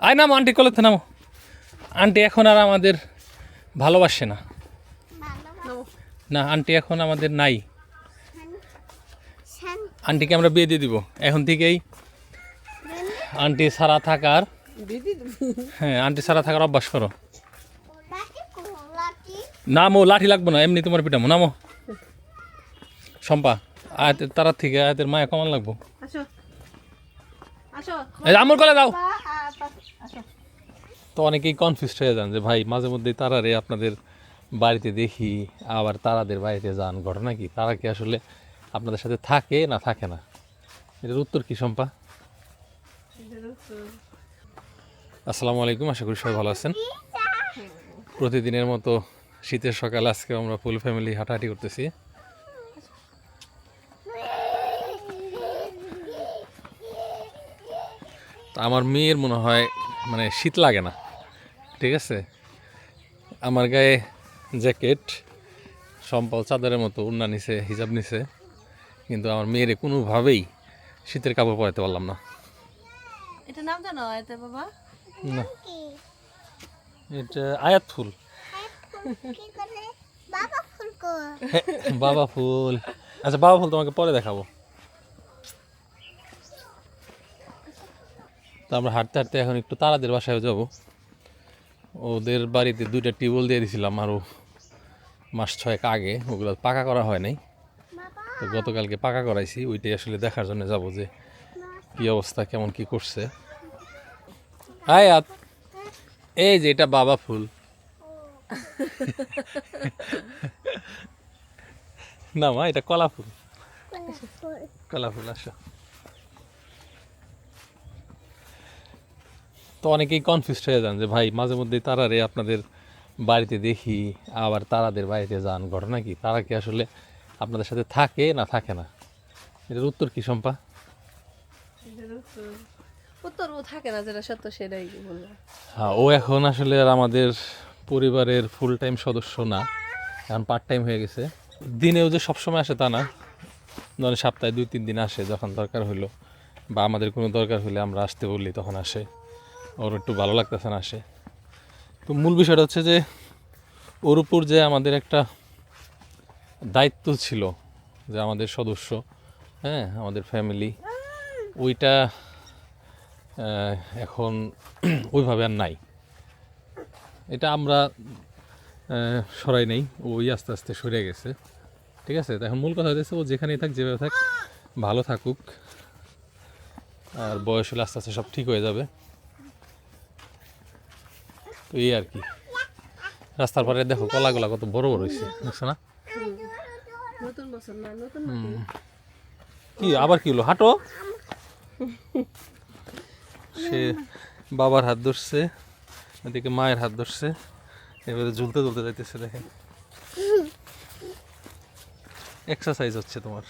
আয় নামো আন্টি কলেতে নামো। আন্টি এখন আর আমাদের ভালোবাসে না। না আন্টি এখন আমাদের নাই। আন্টিকে আমরা বিয়ে দিয়ে দিব। এখন থেকেই আন্টি সারা থাকার হ্যাঁ আন্টি সারা থাকার অভ্যাস করো। নামো লাঠি লাগবো না এমনি তোমার পিটামো নামো। শম্পা আয়াতের তারার থেকে আয়াতের মায়া কমান লাগবো। আমর কলে দাও তো অনেকেই কনফিউজড হয়ে যান যে ভাই মাঝে মধ্যেই তারারে আপনাদের বাড়িতে দেখি আবার তারাদের বাড়িতে যান ঘটনা কি? তারা কি আসলে আপনাদের সাথে থাকে না থাকে না? এটার উত্তর কি শম্পা? আসসালামু আলাইকুম আশা করি সবাই ভালো আছেন। প্রতিদিনের মতো শীতের সকালে আজকে আমরা ফুল ফ্যামিলি হাঁটাহাঁটি করতেছি। তো আমার মেয়ের মনে হয় মানে শীত লাগে না ঠিক আছে? আমার গায়ে জ্যাকেট সম্পল চাদরের মতো উন্না নিছে হিজাব নিছে কিন্তু আমার মেয়েরে কোনোভাবেই শীতের কাপড় পরাতে পারলাম না। এটা নাম জানো এতে বাবা? না। এটা আয়াত ফুল। বাবা ফুল বাবা ফুল। আচ্ছা বাবা ফুল তোমাকে পরে দেখাবো। তো আমরা হাঁটতে হাঁটতে এখন একটু তারাদের বাসায় যাব। ওদের বাড়িতে দুইটা টিউবওয়েল দিয়ে দিয়েছিলাম আরও মাস ছয়েক আগে। ওগুলো পাকা করা হয় নাই। তো গতকালকে পাকা করাইছি। ওইটাই আসলে দেখার জন্য যাব যে কি অবস্থা, কেমন কি করছে। আয়াত এই যে এটা বাবা ফুল। না মা, এটা কলা ফুল। কলা ফুল, আসো। তো অনেকেই কনফিউজড হয়ে যান যে ভাই মাঝে মধ্যেই তারারে আপনাদের বাড়িতে দেখি আবার তারাদের বাড়িতে যান। ঘটনা কি? তারা কি আসলে আপনাদের সাথে থাকে না থাকে না? এটার উত্তর কি শম্পা? উত্তর ও থাকে না যেটা সত্য সেটাই হ্যাঁ ও এখন আসলে আর আমাদের পরিবারের ফুল টাইম সদস্য না। এখন পার্ট টাইম হয়ে গেছে। দিনেও যে সবসময় আসে তা না। ধরেন সপ্তাহে দুই তিন দিন আসে যখন দরকার হলো বা আমাদের কোনো দরকার হলে আমরা আসতে বললি তখন আসে। ওর একটু ভালো লাগতেছে না আসে। তো মূল বিষয়টা হচ্ছে যে, ওর উপর যে আমাদের একটা দায়িত্ব ছিল, যে আমাদের সদস্য হ্যাঁ আমাদের ফ্যামিলি ওইটা এখন ওইভাবে আর নাই। এটা আমরা সরাই নেই ওই আস্তে আস্তে সরে গেছে। ঠিক আছে? এখন মূল কথা হচ্ছে ও যেখানেই থাক, যেভাবে থাক, ভালো থাকুক। আর বয়স হলে আস্তে আস্তে সব ঠিক হয়ে যাবে। এই আর কি। রাস্তার পরে দেখো কলাগুলা কত বড় বড় হয়েছে বুঝছ না? নতুন বছর না নতুন কি আবার কি হলো? হাঁটো। সে বাবার হাত ধরছে এদিকে মায়ের হাত ধরছে এবারে ঝুলতে ঝুলতে যাইতেছে দেখেন। এক্সারসাইজ হচ্ছে তোমার।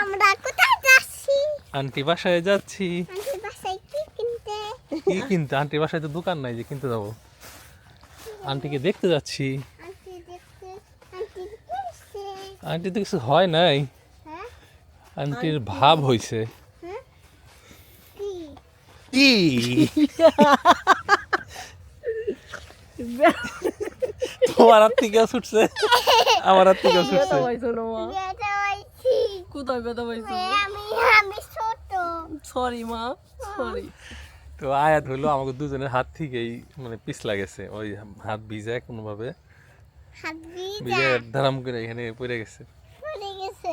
আমরা কোথায় যাচ্ছি? আন্টি বাসায় যাচ্ছি আমাদের বাসায় কি কিনতে কি কিনতে? আন্টির বাসায় তো দোকান নাই যে কিনতে যাব। আন্টিকে দেখতে যাচ্ছি। আন্টি তো কিছু হয় নাই। হ্যাঁ আন্টির ভাব হইছে। হ্যাঁ কি? তোমার হাত থেকে ছুটছে? আমার হাত থেকে ছুটছে? পাইছো না মা কোথায় বেদা পাইছো? আমি আমি ছোট। সরি মা সরি তো আয়াত হইল আমাকে দুজনের হাত থেকেই মানে পিছ লাগেছে। ওই হাত ভিজায় কোনোভাবে। হাত ভিজে। ভিজা ধারাম করে এখানে পড়ে গেছে। পড়ে গেছে।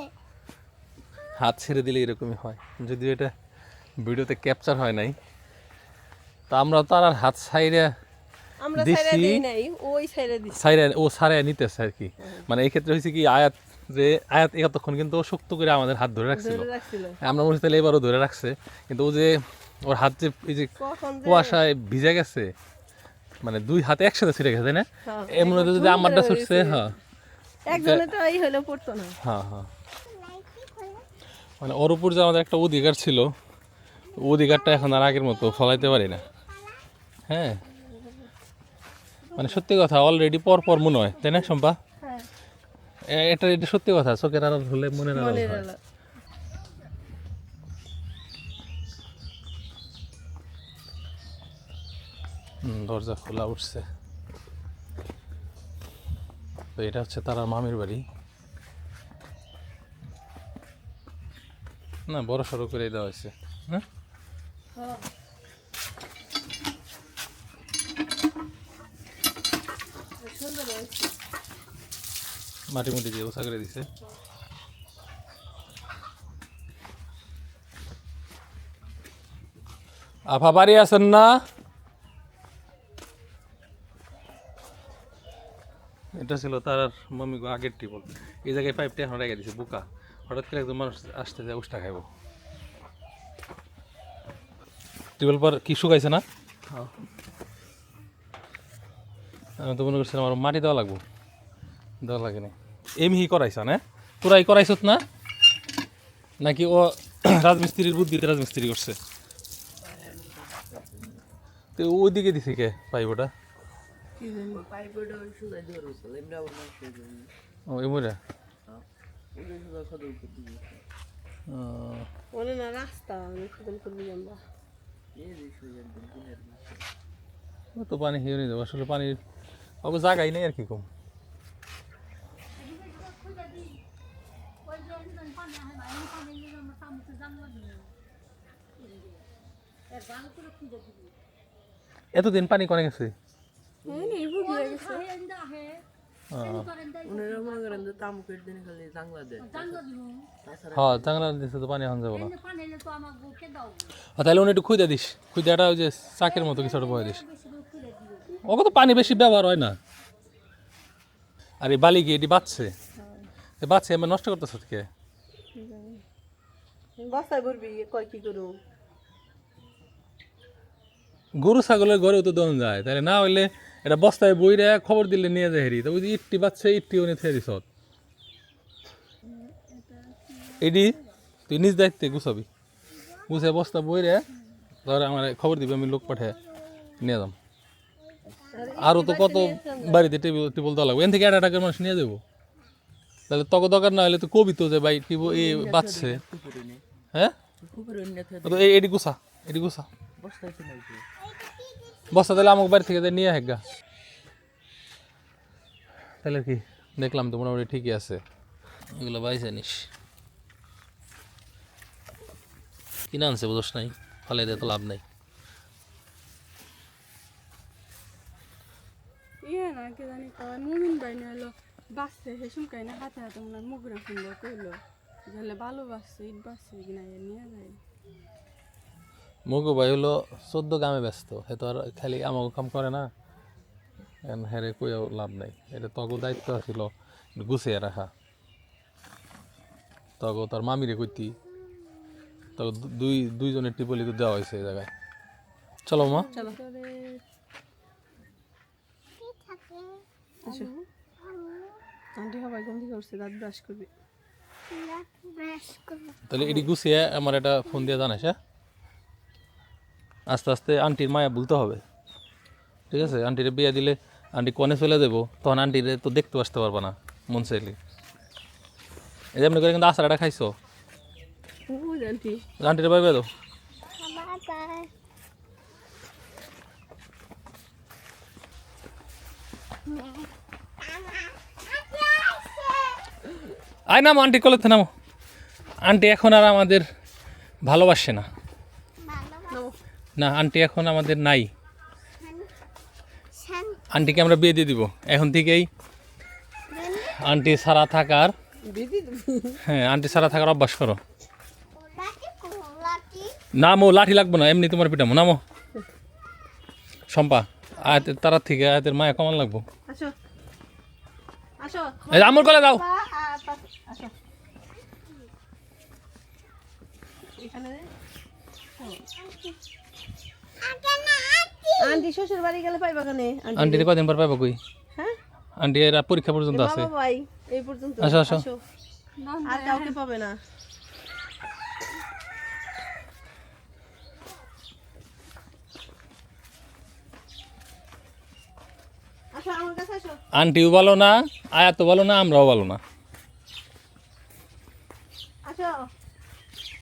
হাত ছেড়ে দিলে এরকমই হয়। যদিও এটা ভিডিওতে ক্যাপচার হয় নাই। তা আমরা তার আর হাত ছাইরে আমরা দিছি। সাইরা নাই ওই সাইরা দিছি। ছাইরে ও ছাড়ে নিতেছে আর কি। মানে এই ক্ষেত্রে হয়েছে কি আয়াত যে আয়াত এতক্ষণ কিন্তু শক্ত করে আমাদের হাত ধরে রাখছিল। আমরা মনে হচ্ছে এবারও ধরে রাখছে। কিন্তু ও যে ওর হাত যে এই যে কুয়াশায় ভিজে গেছে মানে দুই হাতে একসাথে ছিঁড়ে গেছে না? হ্যাঁ, এমন হতো যদি আমারটা ছুটছে হ্যাঁ একজনে তো এই হলে পড়তো না। হ্যাঁ হ্যাঁ। মানে ওর উপর যে আমাদের একটা অধিকার ছিল অধিকারটা এখন আর আগের মতো ফলাইতে পারি না। হ্যাঁ। মানে সত্যি কথা অলরেডি পর পর মনে হয় তাই না শম্পা? হ্যাঁ। এটা এটা সত্যি কথা চোখের আড়াল হলে মনের আড়াল হয়। দরজা খোলা উঠছে। তো এটা হচ্ছে তারা মামির বাড়ি। না, বড় সড়ো করে দেওয়া হয়েছে। হ্যাঁ? মাটি মুটি দিয়ে উষা করে দিছে। আফা বাড়ি আছেন না? এটা ছিল তার মম্মি গো আগের টিবল এই জায়গায় পাইপটা এখন রেখে দিছে বুকা। হঠাৎ করে একজন মানুষ আসতে যায় উষ্টা খাইব। টিউবওয়েল পর কি শুকাইছে না? আমি তো মনে করছিলাম আমার মাটি দেওয়া লাগবো। দেওয়া লাগে না এমহি করাইছা না? তোরাই করাইছত না? নাকি ও রাজমিস্ত্রির বুদ্ধিতে রাজমিস্ত্রি করছে? তো ওইদিকে দিছে কে পাইপ ও মনে না রাস্তা আমি করবি আমরা ও তো পানি হিয়ে যাব আসলে পানির অব জায়গাই নেই আর কি কম। এতদিন পানি কনে গেছে? হ্যাঁ জাংলা দিছে তো পানি এখন যাব না তাহলে উনি একটু খুঁজে দিস খুঁজাটা ওই যে চাকের মতো কিছু একটা বয়ে দিস ওকে তো পানি বেশি ব্যবহার হয় না. আর এই বালি কি এটি বাঁচছে এ বাচ্চে আমি নষ্ট করতেছ কে গরু ছাগলের ঘরেও তো দন যায়। তাহলে না হইলে এটা বস্তায় বইরে খবর দিলে নিয়ে যায় হেরি। তো ওই যে ইটটি বাচ্চা ইটটি উনি থেয়ে দিস এডি তুই নিজ দায়িত্বে গুছাবি। গুছে বস্তা বইরে ধর আমার খবর দিবি আমি লোক পাঠায় নিয়ে যাম। আরও তো কত বাড়িতে টেবিল টেবিল দেওয়া লাগবে। এন থেকে একটা টাকার মানুষ নিয়ে যাব তাহলে তক দরকার না হলে তো কবি তো যে ভাই টিবো এই বাচ্চে হ্যাঁ? তো এডি গুছা এডি গুছা। কি বস্তা তাহলে আমাকে বাড়ি থেকে নিয়ে হেগা তাহলে কি? দেখলাম তো মোটামুটি ঠিকই আছে। এগুলো বাইছে নিস। কিনে আনছে বুঝোস নাই ফলে তো লাভ নাই। ইয়ে না, কি জানি কয় হলো বাঁচছে হেসুম কাই না, হাতে হাতে মনে মুগুরা সুন্দর কইলো। তাহলে ভালো বাঁচছে, ইট বাঁচছে কিনা নিয়ে যায়। মগু ভাই হলো চোদ্দ গ্রামে ব্যস্ত হে তো আর খালি আমাকে কাম করে না। হেরে কইও লাভ নাই। এটা তগো দায়িত্ব ছিল গুছিয়ে রাখা। তগো তার মামিরে কইতি তগো দুই দুইজনের টিপলি তো দেওয়া হয়েছে এই জায়গায়। চলো মা। চলো। কি থাকে আসো আন্টি হবাই গন্ধি করছে দাঁত ব্রাশ করবি। ব্রাশ করব। তাহলে এটি গুছিয়ে আমার একটা ফোন দিয়ে জানাস হ্যাঁ? আস্তে আস্তে আন্টির মায়া বলতে হবে। ঠিক আছে? আন্টিরে বিয়ে দিলে আন্টি কনে চলে দেবো তখন আন্টিরে তো দেখতে আসতে পারব না মন চাইলে। এই যে এমনি করে কিন্তু আসারাটা খাইছো? আন্টিরে বাই বাই আয় নামো আন্টি কলেতে নামো। আন্টি এখন আর আমাদের ভালোবাসে না। না আন্টি এখন আমাদের নাই। আন্টিকে আমরা বিয়ে দিয়ে দিব। এখন থেকেই আন্টি সারা থাকার হ্যাঁ আন্টি সারা থাকার অভ্যাস করো। নামো লাঠি লাগবো না এমনি তোমার পিটামো নামো। শম্পা আয়াতের তারার থেকে আয়াতের মায়া কমান লাগবো। আসো। আসো। এই আমর কলে দাও। এখানে আন্টি শ্বশুর বাড়ি গেলে পাইবা কেন? আন্টি কদিন পর পাইবা কই? হ্যাঁ? আন্টি এর পরীক্ষা পর্যন্ত আছে। ভাই এই পর্যন্ত। আসো আসো। আর কাউকে পাবে না। আন্টিও ভালো না আয়াতো ভালো না আমরাও ভালো না।